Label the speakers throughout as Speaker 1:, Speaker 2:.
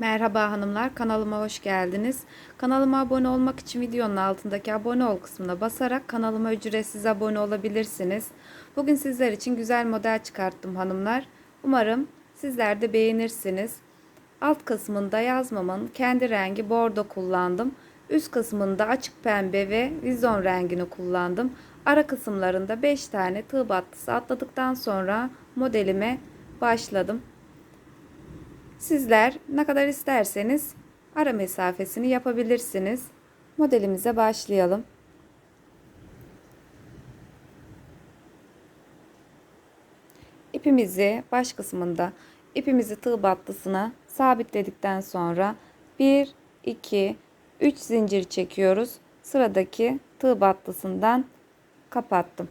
Speaker 1: Merhaba hanımlar kanalıma hoş geldiniz. Kanalıma abone olmak için videonun altındaki abone ol kısmına basarak kanalıma ücretsiz abone olabilirsiniz. Bugün sizler için güzel model çıkarttım hanımlar. Umarım sizler de beğenirsiniz. Alt kısmında yazmamın kendi rengi bordo kullandım. Üst kısmında açık pembe ve vizon rengini kullandım. Ara kısımlarında 5 tane tığ battısı atladıktan sonra modelime başladım. Sizler ne kadar isterseniz ara mesafesini yapabilirsiniz. Modelimize başlayalım. İpimizi baş kısmında ipimizi tığ battısına sabitledikten sonra 1 2 3 zincir çekiyoruz. Sıradaki tığ battısından kapattım.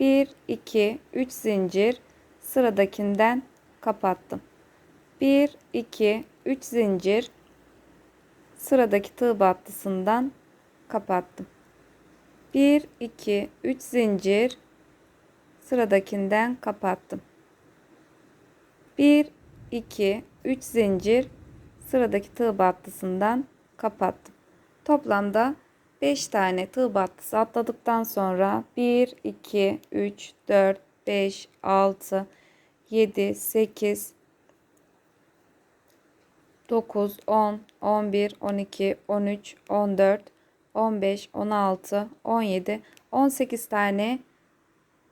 Speaker 1: 1 2 3 zincir sıradakinden kapattım. 1 2 3 zincir sıradaki tığ battısından kapattım. 1 2 3 zincir sıradakinden kapattım. 1 2 3 zincir sıradaki tığ battısından kapattım. Toplamda 5 tane tığ battısı atladıktan sonra 1 2 3 4 5 6 7 8 9, 10, 11, 12, 13, 14, 15, 16, 17, 18 tane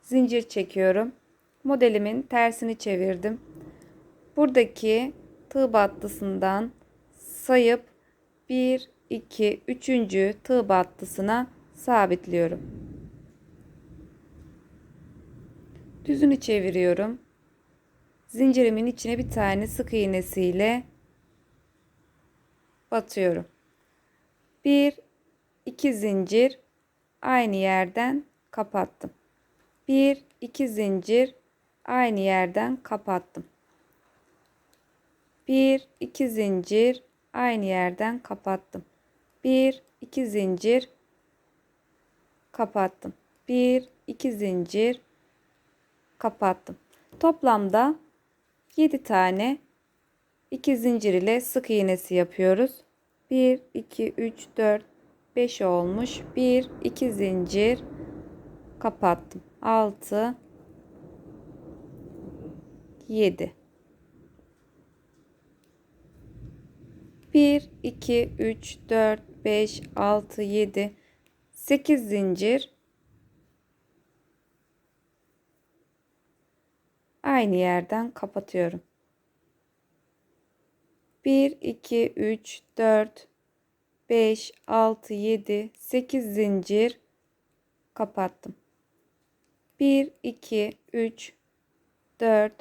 Speaker 1: zincir çekiyorum. Modelimin tersini çevirdim. Buradaki tığ battısından sayıp 1, 2, 3. tığ battısına sabitliyorum. Düzünü çeviriyorum. Zincirimin içine bir tane sık iğnesiyle batıyorum. 1 2 zincir aynı yerden kapattım. 1 2 zincir aynı yerden kapattım. 1 2 zincir aynı yerden kapattım. 1 2 zincir kapattım. 1 2 zincir kapattım. Toplamda 7 tane 2 zincir ile sık iğnesi yapıyoruz. 1 2 3 4 5 olmuş. 1 2 zincir kapattım. 6 7 1 2 3 4 5 6 7 8 zincir aynı yerden kapatıyorum. 1, 2, 3, 4, 5, 6, 7, 8 zincir kapattım. 1, 2, 3, 4,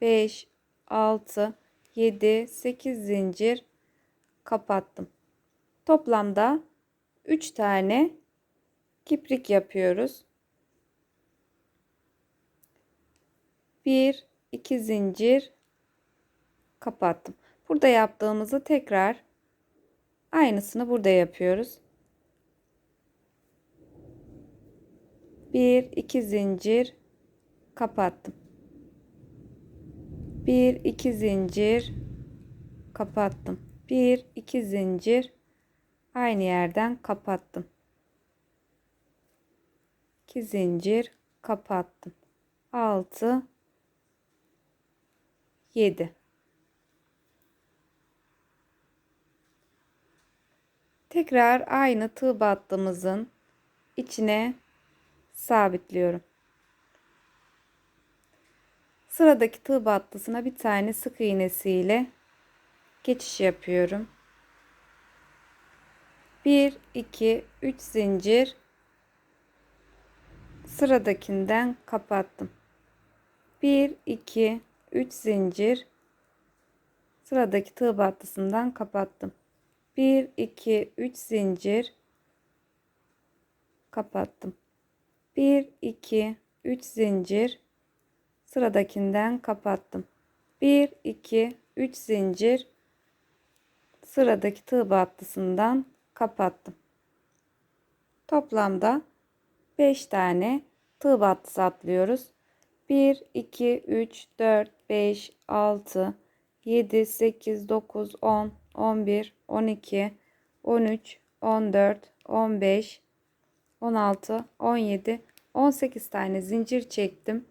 Speaker 1: 5, 6, 7, 8 zincir kapattım. Toplamda 3 tane kiprik yapıyoruz. 1, 2 zincir kapattım. Burada yaptığımızı tekrar aynısını burada yapıyoruz. 1 2 zincir kapattım. 1 2 zincir kapattım. 1 2 zincir aynı yerden kapattım. 2 zincir kapattım. 6 7 Tekrar aynı tığ battığımızın içine sabitliyorum. Sıradaki tığ battısına bir tane sık iğnesiyle geçiş yapıyorum. 1 2 3 zincir sıradakinden kapattım. 1 2 3 zincir sıradaki tığ battısından kapattım. 1 2 3 zincir kapattım. 1 2 3 zincir sıradakinden kapattım. 1 2 3 zincir sıradaki tığ battısından kapattım. Toplamda 5 tane tığ battısı atlıyoruz. 1 2 3 4 5 6 7 8 9 10 11, 12, 13, 14, 15, 16, 17, 18 tane zincir çektim.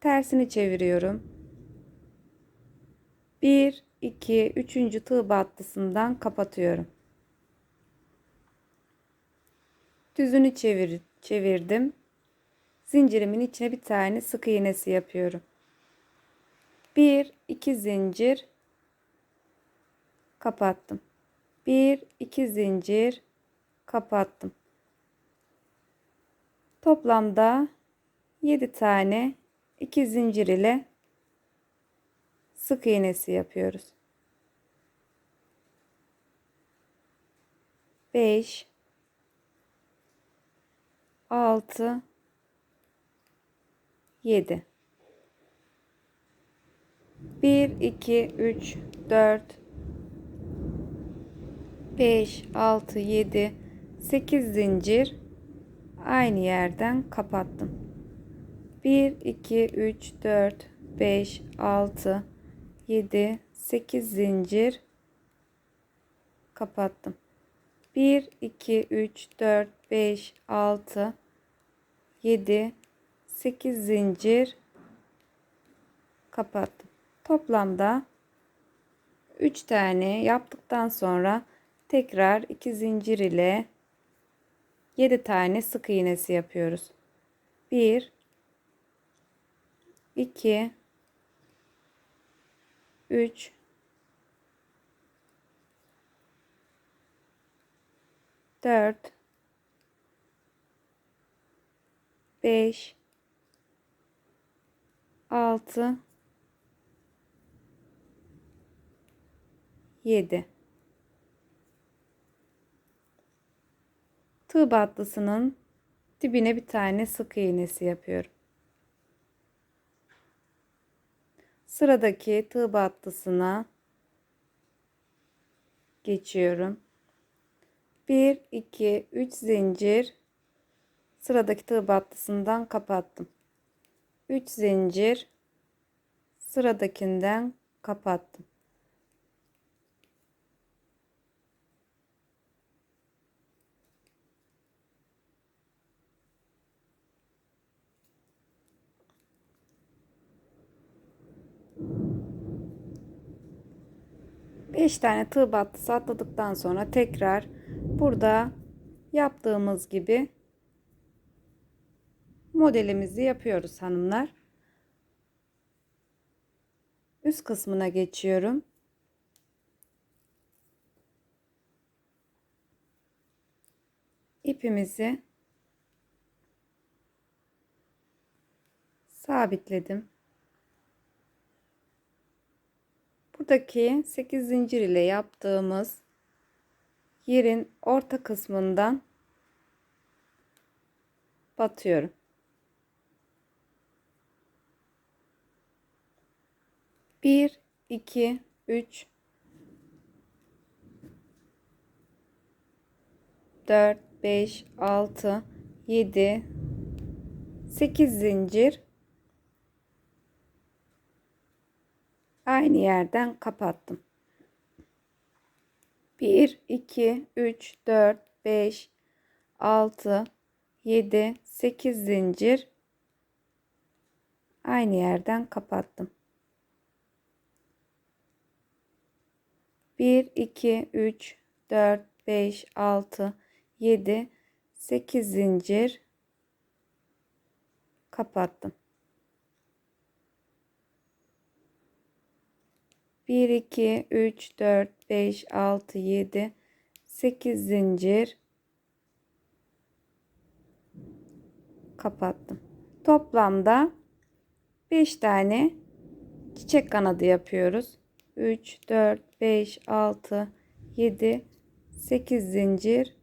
Speaker 1: Tersini çeviriyorum. 1, 2, 3. tığ battısından kapatıyorum. Düzünü çevir, çevirdim. Zincirimin içine bir tane sık iğnesi yapıyorum. 1, 2 zincir kapattım. 1 2 zincir kapattım. Toplamda 7 tane 2 zincir ile sık iğnesi yapıyoruz. 5 6 7 1 2 3 4 5, 6, 7, 8 zincir aynı yerden kapattım. 1, 2, 3, 4, 5, 6, 7, 8 zincir kapattım. 1, 2, 3, 4, 5, 6, 7, 8 zincir kapattım. Toplamda 3 tane yaptıktan sonra tekrar iki zincir ile 7 tane sık iğnesi yapıyoruz. 1 2 3 4 5 6 7 tığ batlısının dibine bir tane sık iğnesi yapıyorum. Sıradaki tığ batlısına geçiyorum. 1 2 3 zincir sıradaki tığ batlısından kapattım. 3 zincir sıradakinden kapattım. 5 tane tığ battısı atladıktan sonra tekrar burada yaptığımız gibi modelimizi yapıyoruz hanımlar. Üst kısmına geçiyorum. İpimizi sabitledim. Buradaki 8 zincir ile yaptığımız yerin orta kısmından batıyorum. Bir, iki, üç, dört, beş, altı, yedi, sekiz zincir aynı yerden kapattım. 1 2 3 4 5 6 7 8 zincir aynı yerden kapattım. 1 2 3 4 5 6 7 8 zincir kapattım. 1 2 3 4 5 6 7 8 zincir kapattım. Toplamda 5 tane çiçek kanadı yapıyoruz. 3 4 5 6 7 8 zincir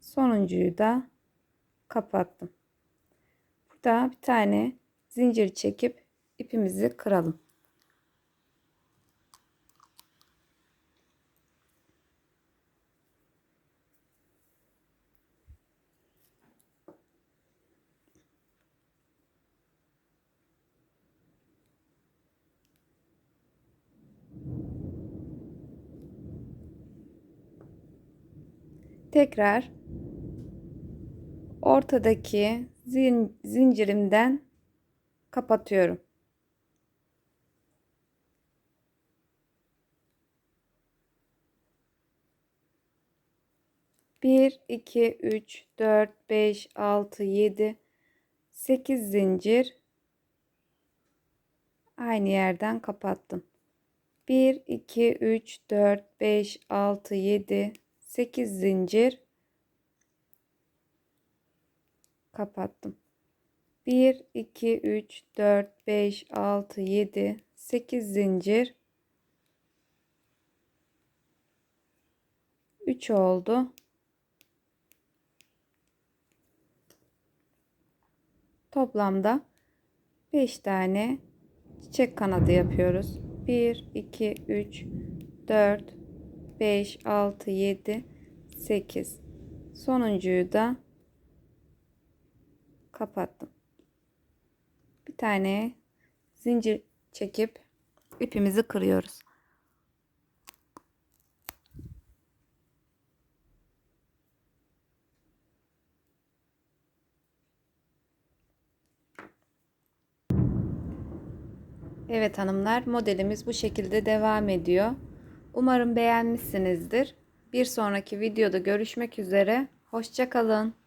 Speaker 1: sonuncuyu da kapattım. Burada bir tane zincir çekip ipimizi kıralım. tekrar ortadaki zin, zincirimden kapatıyorum. Bir, iki, üç, dört, beş, altı, yedi, sekiz zincir aynı yerden kapattım. Bir iki üç dört beş altı yedi 8 zincir kapattım. 1 2 3 4 5 6 7 8 zincir 3 oldu. Toplamda 5 tane çiçek kanadı yapıyoruz. 1 2 3 4 5, 6, 7, 8. Sonuncuyu da kapattım. Bir tane zincir çekip ipimizi kırıyoruz. Evet hanımlar modelimiz bu şekilde devam ediyor. Umarım beğenmişsinizdir. Bir sonraki videoda görüşmek üzere. Hoşçakalın.